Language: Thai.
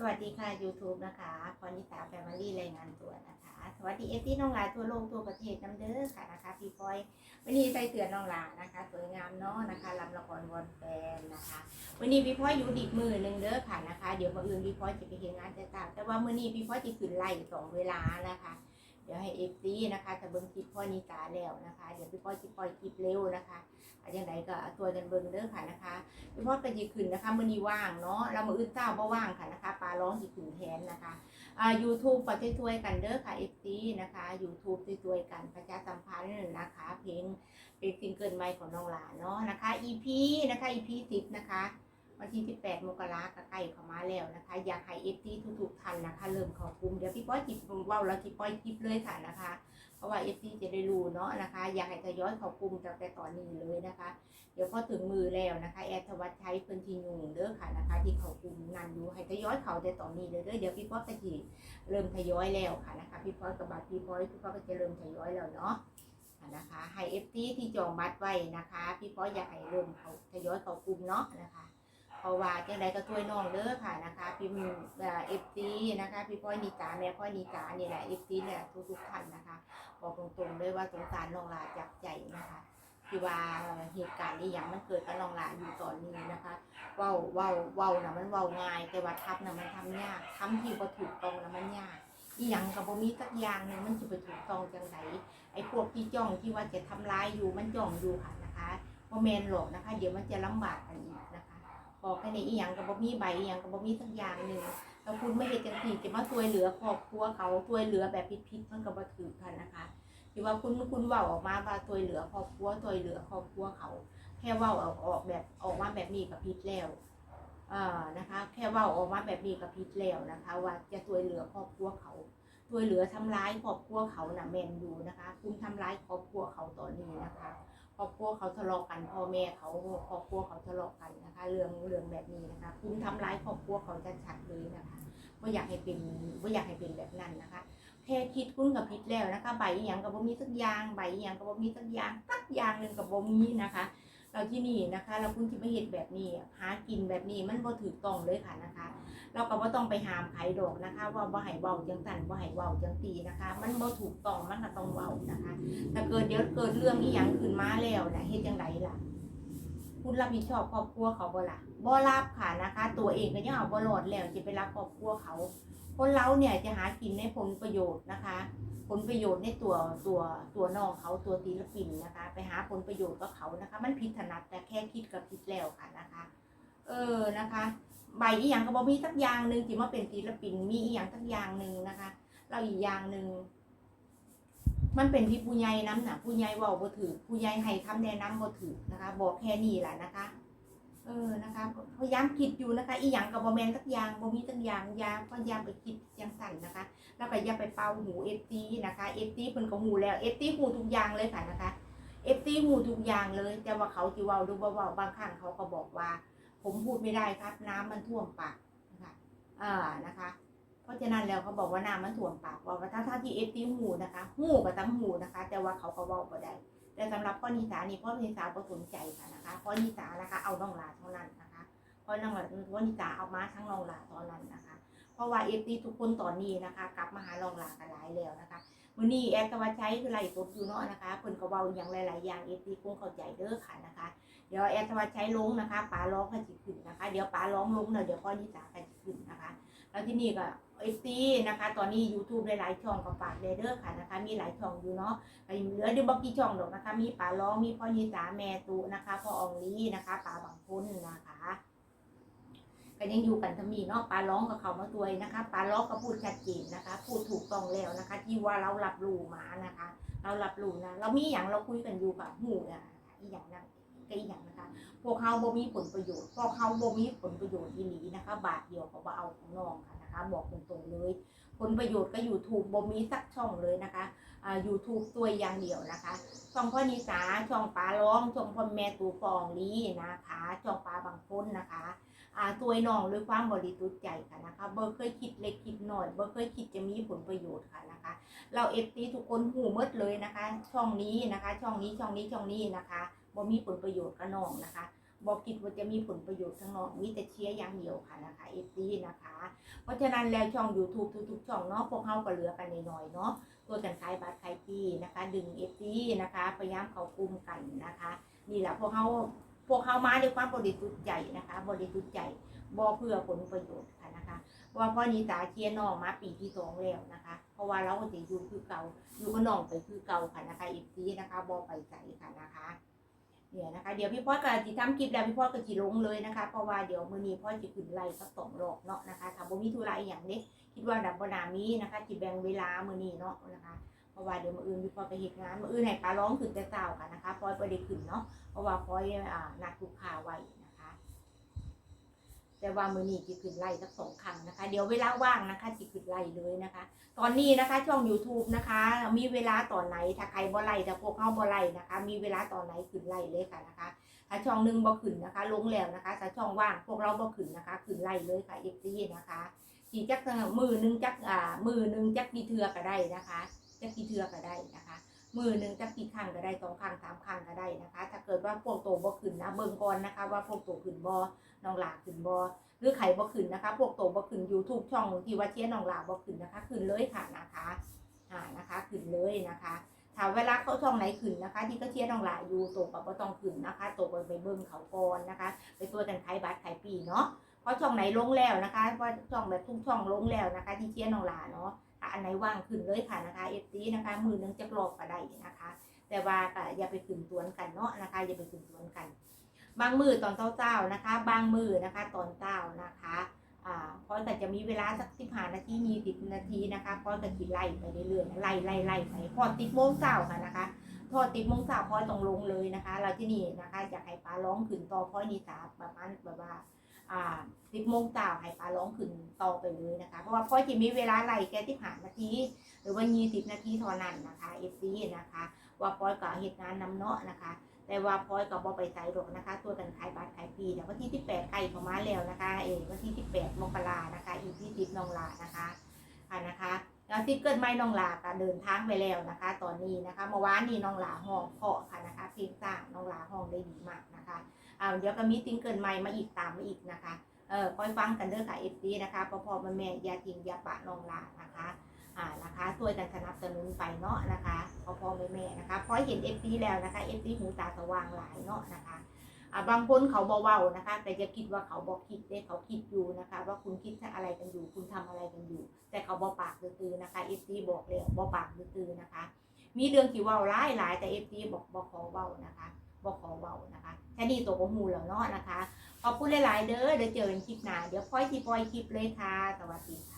สวัสดีค่ะ YouTube นะคะพรนิตาแฟมิลี่รายงานตัวนะคะ สวัสดีเอฟซีน้องหลาทั่วโลกทั่วประเทศน้ำเด้อค่ะนะคะพี่พลอยวันนี้ใส่เตือนน้องหลานะคะสวยงามเนาะนะคะลำละครวอนแฟนนะคะ วันนี้พี่พลอยอยู่ดีกมือหนึ่งเด้อค่ะนะคะ เดี๋ยวมาอื่นพี่พลอยจะไปเห็นงานจะตามแต่ว่ามื่อนี้พี่พลอยจะขึ้นไล่สองเวลานะคะ เดี๋ยวให้เอฟซีนะคะจะเบิ่งคลิปพ่อนิสาแล้วนะคะ เดี๋ยวพี่พลอจะปล่อยคลิปเร็วนะคะอะไรย่างไรก็ตัวกันเบิ่งเด้อค่ะนะคะพี่พ่อก็จะขึ้นนะคะมือนี้ว่างเนาะเรามาอื่นเจ้าบ่ว่างค่ะนะคะปลาร้องสิขึ้นแทนนะคะอ่า YouTube ก็ช่วยๆกันเด้อค่ะ FT นะคะ YouTube ช่วยๆกันประชาสัมพันธ์นะคะเพลงเป็นซิงเกิลใหม่ของน้องหลานเนาะนะคะ EP นะคะ EP 10นะคะ วันที่18มกราคมก็ใกล้เข้ามาแล้วนะคะ อยากให้ FT ทุกๆท่านนะคะ เริ่มเข้ากลุ่มเดี๋ยวพี่ป้อยจิบเว้าแล้วพี่ป้อยคลิปเลยค่ะนะคะ เพราะว่า FT จะได้รู้เนาะนะคะ อยากให้ทยอยเข้ากลุ่มตั้งแต่ตอนนี้เลยนะคะ เดี๋ยวพอถึงมือแล้วนะคะแอดธวัชชัยเพิ่นทียุงเด้อค่ะนะคะ ที่เขากลุ่มนันอยู่ให้ทยอยเขาแต่ตอนนี้เลยเด้อเดี๋ยวพี่ป๊อปก็จะเริ่มทยอยแล้วค่ะนะคะ พี่ป๊อปกับบัตรพี่ป๊อปพี่ป๊อปก็จะเริ่มทยอยแล้วเนาะนะคะให้เอฟซีที่จองบัตรไว้นะคะ พี่ป๊อปอยากให้เริ่มเขาทยอยเขากลุ่มเนาะนะคะ เพราะว่าจังใดก็ช่วยน้องเด้อค่ะนะคะพี่เอฟซีนะคะพี่ป้อยนิจาแม่ป้อยนิจาเนี่ยแหละเอฟซีเนี่ยทุกๆท่านนะคะ บอกตรงๆเลยว่าสงสารน้องลาจากใจนะคะที่ว่าเหตุการณ์นี้อย่างมันเกิดกับน้องหลาอยู่ตอนนี้นะคะเว้าเว้าเว้านะมันเว้าง่าย แต่ว่าทับนะมันทำยากทำที่บ่ถูกต้องนะมันยากอีหยังกับบ่มีสักอย่างหนึงมันจะไปถูกต้องจังไดไอ้พวกที่จ้องที่ว่าจะทำร้ายอยู่มันจ้องอยู่ค่ะนะคะบ่แมนหรอกนะคะ เดี๋ยวมันจะลำบากกันอีกนะคะ บอกแค่นี้อีหยังกับบ่มีใบอีหยังกับบ่มีสักอย่างหนึ่งถ้าคุณไม่เห็นจังซี่จะมาช่วยเหลือครอบครัวเขาช่วยเหลือแบบผิดๆมันก็บ่ถูกค่ะนะคะที่ว่าคุณคุณเว่าออกมาว่าตัวเหลือครอบครัวตัวเหลือครอบครัวเขา แค่เว่าออกออกแบบออกมาแบบนี้กับพิษแล้วอ่านะคะ แค่เว่าออกมาแบบนี้กับพิษแล้วนะคะ ว่าจะตัวเหลือครอบครัวเขาตัวเหลือทำร้ายครอบครัวเขาน่ะแมนอยู่นะคะ คุณทำร้ายครอบครัวเขาตอนนี้นะคะ ครอบครัวเขาทะเลาะกันพ่อแม่เขาครอบครัวเขาทะเลาะกันนะคะ เรื่องเรื่องแบบนี้นะคะคุณทำร้ายครอบครัวเขาจะชัดเลยนะคะไม่อยากให้เป็นไม่อยากให้เป็นแบบนั้นนะคะแค่คิดคุณกับพิษแล้วนะคะ ใบอย่างกับบ่มีสักอย่างใบอย่างกับบ่มีสักอย่างสักอย่างหนึ่งกับบ่มีนะคะ เราที่นี่นะคะ เราคุณที่ไม่เห็นแบบนี้หากินแบบนี้มันบ่ถูกต้องเลยค่ะนะคะ เราก็บ่ต้องไปหามไขดอกนะคะ ว่าบ่ให้เว้าจังสั่นบ่ให้เว้าจังตีนะคะ มันบ่ถูกต้องมันก็ต้องเว้านะคะถ้าเกิดเดี๋ยวเกิดเรื่องอีหยังขึ้นมาแล้วนะเฮ็ดจังไดล่ะคุณรับผิดชอบครอบครัวเขาบ่ล่ะบ่รับค่ะนะคะ ตัวเองก็ยังเอาบ่รอดแล้วจะไปรับครอบครัวเขา คนเราเนี่ยจะหากินในผลประโยชน์นะคะ ผลประโยชน์ในตัวตัวตัวน้องเขาตัวศิลปินนะคะ ไปหาผลประโยชน์กับเขานะคะ มันผิดถนัดแต่แค่คิดกับคิดแล้วค่ะนะคะ เออนะคะ ใบอีหยังก็บอกมีสักอย่างหนึ่งที่มาเป็นศิลปินมีอีหยังสักอย่างหนึ่งนะคะ เราอีกอย่างหนึ่งมันเป็นที่ผู้ใหญ่น้ำหนะผู้ใหญ่ว่าบ่ถือผู้ใหญ่ให้คำแนะนำบ่ถือนะคะ บอกแค่นี้แหละนะคะ เออนะคะพยายามคิดอยู่นะคะ อีหยังกับบอแมนสักอย่างบอมีสักอย่างยาพยายามไปคิดยังสั่นนะคะ แล้วก็อย่าไปเป่าหูเอฟซีนะคะเอฟซีเพิ่นก็หูแล้วเอฟซีหูทุกอย่างเลยค่ะนะคะเอฟซีหูทุกอย่างเลย แต่ว่าเขาจีเว้าหรือบ่เว้าบางครั้งเขาก็บอกว่า ผมพูดไม่ได้ครับ น้ำมันท่วมปากนะคะอ่านะคะ เพราะฉะนั้นแล้วเขาบอกว่าน้ำมันท่วมปากว่าถ้าถ้าที่เอฟซีหูนะคะหูก็ตั้งหูนะคะ แต่ว่าเขาก็เว้าบ่ได้ แต่สำหรับพ่อนิสานี่พ่อนิสาก็สนใจค่ะนะคะพ่อนิสานะคะเอาน้องลาเท่านั้นนะคะพ่อน้องลาพ่อนิสาเอามาทั้งน้องลาเท่านั้นนะคะ เพราะว่าเอฟซีทุกคนตอนนี้นะคะ กลับมาหาน้องลากันหลายแล้วนะคะวันนี้แอดกวัชชัยคือไล่สดอยู่เนาะนะคะเพิ่นก็เว้าอย่างหลายๆอย่างเอฟซีคงเข้าใจเด้อค่ะนะคะเดี๋ยวแอดกวัชชัยลงนะคะป๋าร้องก็จะขึ้นนะคะ เดี๋ยวป๋าร้องลงเนาะเดี๋ยวพ่อนิสาก็จะขึ้นนะคะ แล้วที่นี่ก็เอฟซีนะคะ ตอนนี้ YouTube หลายๆช่องก็ฝากเด้อค่ะนะคะ มีหลายช่องอยู่เนาะก็ยังเหลือเดี๋ยวบอกกี่ช่องดอกนะคะ มีป่าร้อง มีพ่อยีสาแม่ตุนะคะพ่ออองลีนะคะป่าบางพ้นนะคะก็ยังอยู่กันทมีเนาะป่าร้องกับเขามาตัวนะคะป่าร้องก็พูดชัดเจนนะคะ พูดถูกต้องแล้วนะคะ ที่ว่าเรารับรู้มานะคะ เรารับรู้นะเรามีอย่างเราคุยกันอยู่กับหูนะคะอีอย่างนั้น ก็อย่างนะคะ พวกเขาบ่มีผลประโยชน์พวกเขาบ่มีผลประโยชน์ที่นี้นะคะ บาทเดียวเขาบ่เอาของน้องค่ะนะคะ บอกตรงๆเลย ผลประโยชน์ก็อยู่ถูกบ่มีสักช่องเลยนะคะอ่า YouTube ตัวอย่างเดียวนะคะ ช่องพ่อนิสาช่องปลาร้องช่องพ่อแม่ตูฟองลีนะคะช่องปลาบางพ้นนะคะอ่าตัวน้องด้วยความบริสุทธิ์ใจค่ะนะคะเบอร์เคยคิดเล็กคิด น้อยบอร์เคยคิดจะมีผลประโยชน์ค่ะนะคะ เราเอฟซีทุกคนหูหมดเลยนะคะ ช่องนี้นะคะ ช่องนี้ช่องนี้ช่องนี้นะคะบ่มีผลประโยชน์กับน้องนะคะบอกคิดว่าจะมีผลประโยชน์ข้งนอกมีแต่เชียร์อย่างเดียวค่ะนะคะเอฟซีนะคะ เพราะฉะนั้นแล้วช่อง YouTube ทุกๆช่องเนาะพวกเขาก็เหลือกันน้อยๆเนาะตัวกันขายบัตรขายปีนะคะ ดึงเอฟซีนะคะพยายามเขากลุ่มกันนะคะ นี่แหละพวกเขาพวกเขามาด้วยความบริสุทธิ์ใจนะคะบริสุทธิ์ใจบ่เพื่อผลประโยชน์ เพราะว่าพ่อนิตาเชียร์น้องมาปีที่สองแล้วนะคะ เพราะว่าเราก็จะอยู่คือเก่าอยู่กับน้องไปคือเก่าค่ะนะคะเอฟซีนะคะบ่ไปใส่ค่ะนะคะเนี่ยนะคะเดี๋ยวพี่พ่อก็จะทำคลิปแล้วพี่พ่อก็จะลงเลยนะคะเพราะว่าเดี๋ยวมื้อนี้พ่อจะขึ้นไล่สักสองรอบเนาะนะคะถ้าบ่มีธุระอย่างนี้คิดว่าดับบนามีนะคะจิแบ่งเวลามื้อนี้เนาะนะคะเพราะว่าเดี๋ยวมื้ออื่นพี่พ่อไปเฮ็ดงานมื้ออื่นให้ปลาร้องขึ้นแต่เช้าค่ะนะคะพ่อบ่ได้ขึ้นเนาะเพราะว่าพ่ออ่านัดลูกค้าไว้ แต่ว่ามือนี้จะขึ้นไล่สักสองครั้งนะคะ เดี๋ยวเวลาว่างนะคะจะขึ้นไล่เลยนะคะ ตอนนี้นะคะช่อง YouTube นะคะ มีเวลาตอนไหนถ้าใครบ่ไล่ถ้าพวกเขาบ่ไล่นะคะ มีเวลาตอนไหนขึ้นไล่เลยค่ะนะคะ ถ้าช่องหนึ่งบ่ขึ้นนะคะ ลงแล้วนะคะถ้าช่องว่างพวกเราบ่ขึ้นนะคะขึ้นไล่เลยค่ะ FC นะคะสีจักมือหนึงจักอ่ามือหนึงจักกีเทือก็ได้นะคะจักกีเทือก็ได้นะคะ มือหนึ่งจักกี่ครั้งก็ได้สองครั้งสามครั้งก็ได้นะคะ ถ้าเกิดว่าพวกโตบ่ขึ้นนะเบิ่งก่อนนะคะ ว่าพวกโตขึ้นบ่น้องหลาขึ้นบ่หรือไข่บ่ขึ้นนะคะ พวกโตบ่ขึ้น YouTube ช่องที่ว่าเชียร์น้องหลาบ่ขึ้นนะคะขึ้นเลยค่ะนะคะอ่านะคะขึ้นเลยนะคะถ้าเวลาเขาช่องไหนขึ้นนะคะ ที่ก็เชียร์น้องหลายอยู่โตกับว่าต้องขึ้นนะคะโตไปไปเบิ่งเขาก่อนนะคะ ไปตัวกันขายบัตรขายปีเนาะเพราะช่องไหนลงแล้วนะคะเพราะช่องแบบทุกช่องลงแล้วนะคะ ที่เชียร์น้องหลาเนาะ อันไหนว่างขึ้นเลยค่ะนะคะเอฟซีนะคะมือหนึงจะกรอบก็ได้นะคะ แต่ว่าก็อย่าไปขึ้นตวนกันเนาะนะคะอย่าไปขึ้นตวนกัน บางมือตอนเช้าๆนะคะ บางมือนะคะตอนเช้านะคะอ่าเพราะแต่จะมีเวลาสักสิบห้านาทียี่สิบนาทีนะคะเพราะจะขี่ไล่ไปเรื่อยๆไล่ไล่ไล่ไปพอติดโมงเช้าค่ะนะคะ พอติดโมงเช้าพอต้องลงเลยนะคะ เราที่นี่นะคะอยากให้ปลาร้องขึ้นต่อเพราะนิสาประมาณแบบว่า อ่าสิบโมงเช้าให้ปลาร้องขึ้นต่อไปเลยนะคะ เพราะว่าพอจะมีเวลาไล่แค่ที่ผ่านนาทีหรือว่ายี่สิบนาทีเท่านั้นนะคะเอฟซีนะคะ ว่าพอยกับเหตุงานนำเนาะนะคะ แต่ว่าพอยกับบอไปใส่ดอกนะคะ ตัวกันขายบัตรขายปีเดี๋ยววันที่ที่แปดใกล้เข้ามาแล้วนะคะ เออวันที่ที่แปดมกรานะคะ อีกที่สิบนองลานะคะอ่านะคะแล้วซิงเกิลไม่น้องลาก็เดินทางไปแล้วนะคะ ตอนนี้นะคะเมื่อวานนี้น้องลาห้องเพาะค่ะนะคะเพลงสร้างน้องลาห้องได้ดีมากนะคะ อ่าเดี๋ยวก็มีซิงเกิลใหม่มาอีกตามมาอีกนะคะเออคอยฟังกันเด้อค่ะเอฟซีนะคะพอพอแม่แม่ยาทิ้งยาปะนองลานะคะอ่านะคะช่วยกันสนับสนุนไปเนาะนะคะพอพอแม่แม่นะคะพอเห็นเอฟซีแล้วนะคะเอฟซีหูตาสว่างหลายเนาะนะคะอ่าบางคนเขาเบาๆนะคะ แต่จะคิดว่าเขาบอกคิดเด้เขาคิดอยู่นะคะ ว่าคุณคิดอะไรกันอยู่ คุณทำอะไรกันอยู่ แต่เขาบอปากตื้อนะคะเอฟซีบอกเลยบอปากตื้อนะคะ มีเรื่องที่เว้าหลายหลายแต่เอฟซีบอกบอกขอเว้านะคะ บอขอเบานะคะแค่นี้ตัวก็หูแล้วเนาะนะคะ ขอบคุณหลาย ๆ เด้อเดี๋ยวเจอกันคลิปหน้าเดี๋ยวพ่อยที่ปล่อยคลิปเลยค่ะ สวัสดีค่ะ